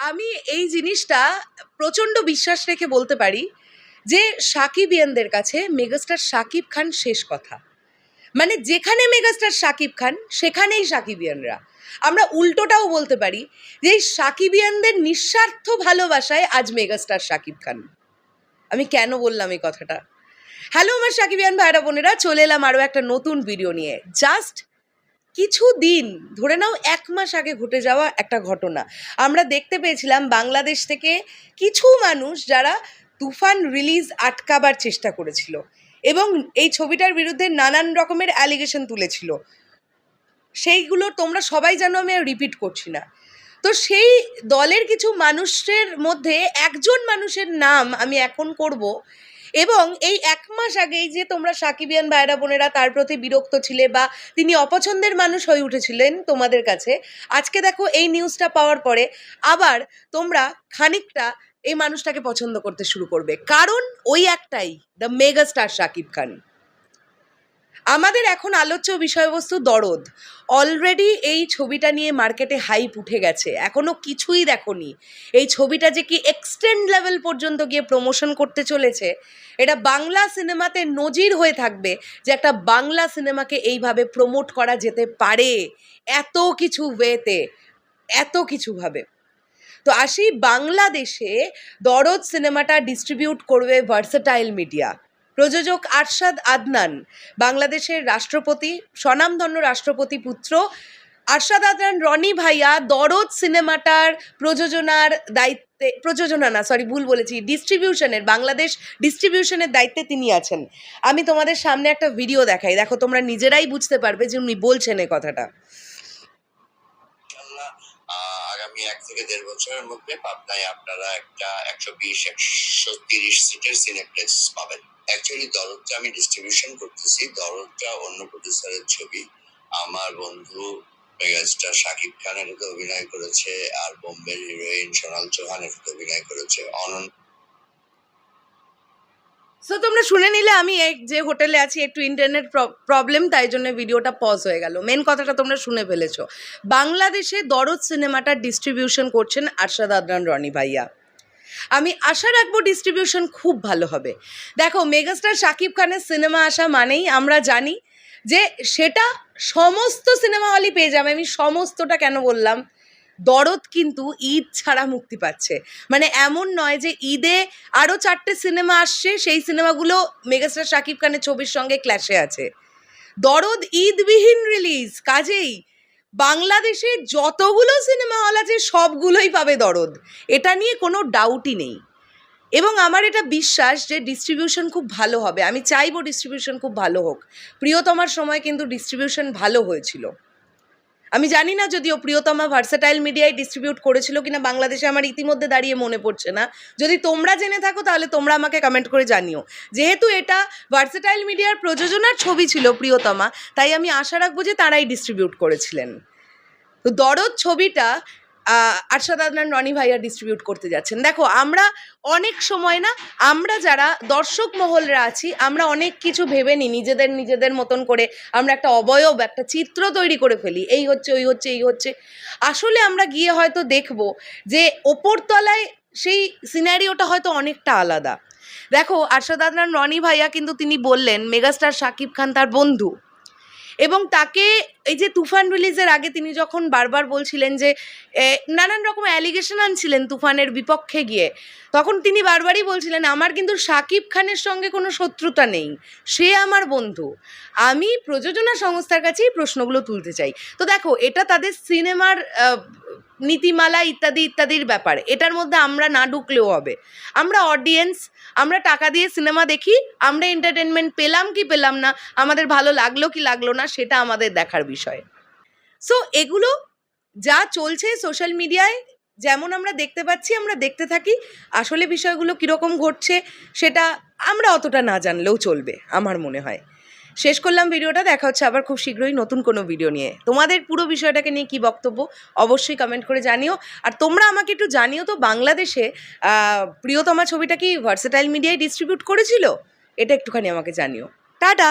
আমি এই জিনিসটা প্রচণ্ড বিশ্বাস রেখে বলতে পারি যে সাকিবিয়ানদের কাছে মেগাস্টার সাকিব খান শেষ কথা। মানে যেখানে মেগাস্টার সাকিব খান, সেখানেই সাকিবিয়ানরা। আমরা উল্টোটাও বলতে পারি যে এই সাকিবিয়ানদের নিঃস্বার্থ ভালোবাসায় আজ মেগাস্টার সাকিব খান। আমি কেন বললাম এই কথাটা? হ্যালো আমার সাকিবিয়ান ভাইরা বোনেরা, চলে এলাম আরও একটা নতুন ভিডিও নিয়ে। জাস্ট কিছু দিন ধরে নাও এক মাস আগে ঘটে যাওয়া একটা ঘটনা। আমরা দেখতে পেয়েছিলাম বাংলাদেশ থেকে কিছু মানুষ যারা তুফান রিলিজ আটকাবার চেষ্টা করেছিল এবং এই ছবিটার বিরুদ্ধে নানান রকমের অ্যালিগেশন তুলেছিল। সেইগুলো তোমরা সবাই জানো, আমি আর রিপিট করছি না। তো সেই দলের কিছু মানুষের মধ্যে একজন মানুষের নাম আমি এখন করব এবং এই এক মাস আগেই যে তোমরা সাকিবিয়ান ভাইরা বোনেরা তার প্রতি বিরক্ত ছিলে বা তিনি অপছন্দের মানুষ হয়ে উঠেছিলেন তোমাদের কাছে, আজকে দেখো এই নিউজটা পাওয়ার পরে আবার তোমরা খানিকটা এই মানুষটাকে পছন্দ করতে শুরু করবে। কারণ ওই একটাই the mega star Shakib Khan. আমাদের এখন আলোচ্য বিষয়বস্তু দরদ। অলরেডি এই ছবিটা নিয়ে মার্কেটে হাইপ উঠে গেছে। এখনও কিছুই দেখনি। এই ছবিটা যে কি এক্সটেন্ড লেভেল পর্যন্ত গিয়ে প্রমোশন করতে চলেছে, এটা বাংলা সিনেমাতে নজির হয়ে থাকবে যে একটা বাংলা সিনেমাকে এইভাবে প্রমোট করা যেতে পারে এত কিছু ওয়েতে এত কিছুভাবে তো আসি বাংলাদেশে দরদ সিনেমাটা ডিস্ট্রিবিউট করবে ভার্সেটাইল মিডিয়া প্রযোজক আরশাদ আদনান, বাংলাদেশের রাষ্ট্রপতি, স্বনামধন্য রাষ্ট্রপতি পুত্র আরশাদ আদনান, রনি ভাইয়া, দরদ সিনেমাটার প্রযোজনার দায়িত্বে, প্রযোজনা না সরি ভুল বলেছি ডিস্ট্রিবিউশনের বাংলাদেশ ডিস্ট্রিবিউশনের দায়িত্বে তিনি আছেন। আমি তোমাদের সামনে একটা ভিডিও দেখাই। দেখো, তোমরা নিজেরাই বুঝতে পারবে যে উনি বলছেন এই কথাটা। আগামী এক থেকে দেড় বছরের মধ্যে আপনারা একটা একশো বিশ, একশো তিরিশ সিটের সিনেপ্লেক্স পাবেন। অ্যাকচুয়ালি দরদটা আমি ডিস্ট্রিবিউশন করতেছি। দরদটা অন্য প্রডিউসারের ছবি। আমার বন্ধু মেগাস্টার শাকিব খান এটাতে অভিনয় করেছে, আর বোম্বের হিরোইন সোনাল চৌহান এটাতে অভিনয় করেছে। অনন্ত সো তোমরা শুনে নিলে আমি যে হোটেলে আছি, একটু ইন্টারনেট প্রবলেম তাই জন্য ভিডিওটা পজ হয়ে গেল। মেন কথাটা তোমরা শুনে ফেলেছো। বাংলাদেশে দরদ সিনেমাটার ডিস্ট্রিবিউশন করছেন আরশাদ আদনান রনি ভাইয়া। আমি আশা রাখব ডিস্ট্রিবিউশন খুব ভালো হবে। দেখো মেগাস্টার শাকিব খানের সিনেমা আসা মানেই আমরা জানি যে সেটা সমস্ত সিনেমা হলই পেয়ে যাবে। আমি সমস্তটা কেন বললাম? দরদ কিন্তু ঈদ ছাড়া মুক্তি পাচ্ছে। মানে এমন নয় যে ঈদে আরও চারটে সিনেমা আসছে, সেই সিনেমাগুলো মেগাস্টার শাকিব খানের ছবির সঙ্গে ক্ল্যাশে আছে। দরদ ঈদবিহীন রিলিজ কাজেই বাংলাদেশে যতগুলো সিনেমা হল আছে, সবগুলোই পাবে দরদ। এটা নিয়ে কোনো ডাউটই নেই। এবং আমার এটা বিশ্বাস যে ডিস্ট্রিবিউশন খুব ভালো হবে। আমি চাইব ডিস্ট্রিবিউশন খুব ভালো হোক। প্রিয়তমার সময় কিন্তু ডিস্ট্রিবিউশন ভালো হয়েছিল। আমি জানি না যদিও প্রিয়তমা ভার্সাটাইল মিডিয়ায় ডিস্ট্রিবিউট করেছিল কিনা, বাংলাদেশে আমার ইতিমধ্যে দাঁড়িয়ে মনে পড়ছে না। যদি তোমরা জেনে থাকো, তাহলে তোমরা আমাকে কমেন্ট করে জানিও। যেহেতু এটা ভার্সাটাইল মিডিয়ার প্রযোজনার ছবি ছিল প্রিয়তমা, তাই আমি আশা রাখব যে তারাই ডিস্ট্রিবিউট করেছিলেন। তো দরদ ছবিটা আরশাদ আদনান, রনি ভাইয়া ডিস্ট্রিবিউট করতে যাচ্ছেন। দেখো, আমরা অনেক সময় না, আমরা যারা দর্শক মহলরা আছি, আমরা অনেক কিছু ভেবে নিই, নিজেদের নিজেদের মতন করে আমরা একটা অবয়ব, একটা চিত্র তৈরি করে ফেলি। এই হচ্ছে, ওই হচ্ছে, এই হচ্ছে। আসলে আমরা গিয়ে হয়তো দেখব যে, ওপরতলায় সেই সিনারিওটা হয়তো অনেকটা আলাদা। দেখো, আরশাদ আদনান, রনি ভাইয়া কিন্তু তিনি বললেন, মেগাস্টার শাকিব খান তার বন্ধু। এবং তাকে এই যে তুফান রিলিজের আগে তিনি যখন বারবার বলছিলেন যে নানান রকম অ্যালিগেশন আনছিলেন তুফানের বিপক্ষে গিয়ে, তখন তিনি বারবারই বলছিলেন, আমার কিন্তু সাকিব খানের সঙ্গে কোনো শত্রুতা নেই, সে আমার বন্ধু। আমি প্রযোজনা সংস্থার কাছেই প্রশ্নগুলো তুলতে চাই। তো দেখো, এটা তাদের সিনেমার নীতিমালা ইত্যাদি ইত্যাদির ব্যাপার। এটার মধ্যে আমরা না ঢুকলেও হবে। আমরা অডিয়েন্স আমরা টাকা দিয়ে সিনেমা দেখি, আমরা এন্টারটেনমেন্ট পেলাম কি পেলাম না, আমাদের ভালো লাগল কি লাগল না, সেটা আমাদের দেখার বিষয়। সো এগুলো যা চলছে সোশ্যাল মিডিয়ায় যেমন আমরা দেখতে পাচ্ছি, আমরা দেখতে থাকি, আসলে বিষয়গুলো কীরকম ঘটছে, সেটা আমরা অতটা না জানলেও চলবে, আমার মনে হয়। শেষ করলাম ভিডিওটা, দেখা হচ্ছে আবার খুব শীঘ্রই নতুন কোনো ভিডিও নিয়ে। তোমাদের পুরো বিষয়টাকে নিয়ে কি বক্তব্য, অবশ্যই কমেন্ট করে জানিও। আর তোমরা আমাকে একটু জানিও তো, বাংলাদেশে প্রিয়তমা ছবিটা কি ভার্সেটাইল মিডিয়ায় ডিস্ট্রিবিউট করেছিল? এটা একটুখানি আমাকে জানিও। টাটা!